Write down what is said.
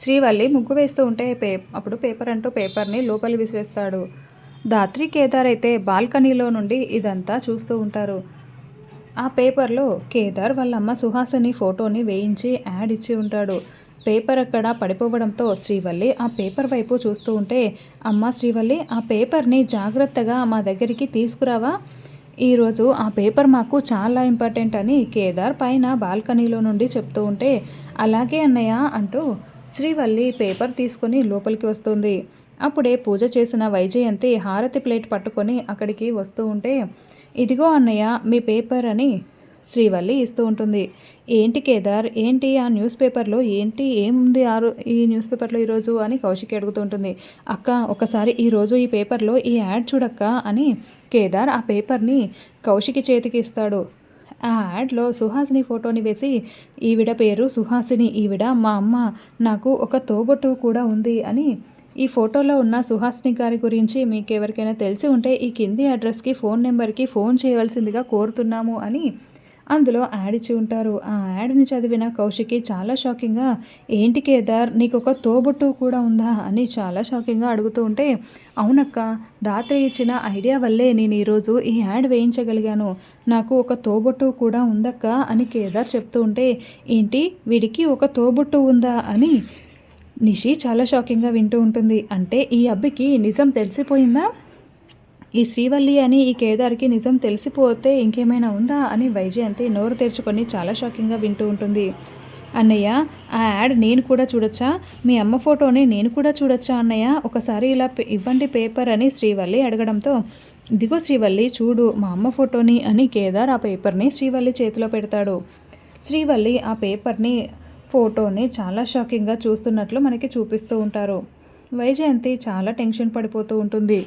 శ్రీవల్లి ముగ్గు వేస్తూ ఉంటే పే అప్పుడు పేపర్ అంటూ పేపర్ని లోపలి విసిరేస్తాడు. దాత్రి కేదార్ అయితే బాల్కనీలో నుండి ఇదంతా చూస్తూ ఉంటారు. ఆ పేపర్లో కేదార్ వాళ్ళ అమ్మ సుహాసిని ఫోటోని వేయించి యాడ్ ఇచ్చి ఉంటాడు. పేపర్ అక్కడ పడిపోవడంతో శ్రీవల్లి ఆ పేపర్ వైపు చూస్తూ ఉంటే అమ్మ శ్రీవల్లి ఆ పేపర్ని జాగ్రత్తగా మా దగ్గరికి తీసుకురావా? ఈరోజు ఆ పేపర్ మాకు చాలా ఇంపార్టెంట్ అని కేదార్ పైన బాల్కనీలో నుండి చెప్తూ ఉంటే అలాగే అన్నయ్య అంటూ శ్రీవల్లి పేపర్ తీసుకొని లోపలికి వస్తుంది. అప్పుడే పూజ చేసిన వైజయంతి హారతి ప్లేట్ పట్టుకొని అక్కడికి వస్తూ ఉంటే ఇదిగో అన్నయ్య మీ పేపర్ అని శ్రీవల్లి ఇస్తూ ఉంటుంది. ఏంటి కేదార్? ఏంటి ఆ న్యూస్ పేపర్లో? ఏంటి? ఏముంది ఆ ఈ న్యూస్ పేపర్లో ఈరోజు అని కౌశికి అడుగుతూ ఉంటుంది. అక్క ఒకసారి ఈరోజు ఈ పేపర్లో ఈ యాడ్ చూడక్క అని కేదార్ ఆ పేపర్ని కౌశికి చేతికి ఇస్తాడు. ఆ యాడ్లో సుహాసిని ఫోటోని వేసి ఈవిడ పేరు సుహాసిని ఈవిడ మా అమ్మ నాకు ఒక తోబొట్టు కూడా ఉంది అని ఈ ఫోటోలో ఉన్న సుహాసిని గారి గురించి మీకు ఎవరికైనా తెలిసి ఉంటే ఈ కింది అడ్రస్కి ఫోన్ నెంబర్కి ఫోన్ చేయవలసిందిగా కోరుతున్నాము అని అందులో యాడ్ ఇచ్చి ఉంటారు. ఆ యాడ్ని చదివిన కౌశికి చాలా షాకింగ్గా ఏంటి కేదార్ నీకు ఒక తోబుట్టు కూడా ఉందా? అని చాలా షాకింగ్గా అడుగుతూ ఉంటే అవునక్క దాత్రి ఇచ్చిన ఐడియా వల్లే నేను ఈరోజు ఈ యాడ్ వేయించగలిగాను. నాకు ఒక తోబుట్టు కూడా ఉందక్క అని కేదార్ చెప్తూ ఉంటే ఏంటి వీడికి ఒక తోబుట్టు ఉందా? అని నిషి చాలా షాకింగ్గా వింటూ ఉంటుంది. అంటే ఈ అబ్బాయికి నిజం తెలిసిపోయిందా? ఈ శ్రీవల్లి అని ఈ కేదార్కి నిజం తెలిసిపోతే ఇంకేమైనా ఉందా అని వైజయంతి నోరు తెరుచుకొని చాలా షాకింగ్గా వింటూ ఉంటుంది. అన్నయ్య ఆ యాడ్ నేను కూడా చూడొచ్చా? మీ అమ్మ ఫోటోని నేను కూడా చూడొచ్చా అన్నయ్య? ఒకసారి ఇలా పే- ఇవ్వండి పేపర్ అని శ్రీవల్లి అడగడంతో ఇదిగో శ్రీవల్లి చూడు మా అమ్మ ఫోటోని అని కేదార్ ఆ పేపర్ని శ్రీవల్లి చేతిలో పెడతాడు. శ్రీవల్లి ఆ పేపర్ని ఫోటోని చాలా షాకింగ్గా చూస్తున్నట్లు మనకి చూపిస్తూ ఉంటారు. వైజయంతి చాలా టెన్షన్ పడిపోతూ ఉంటుంది.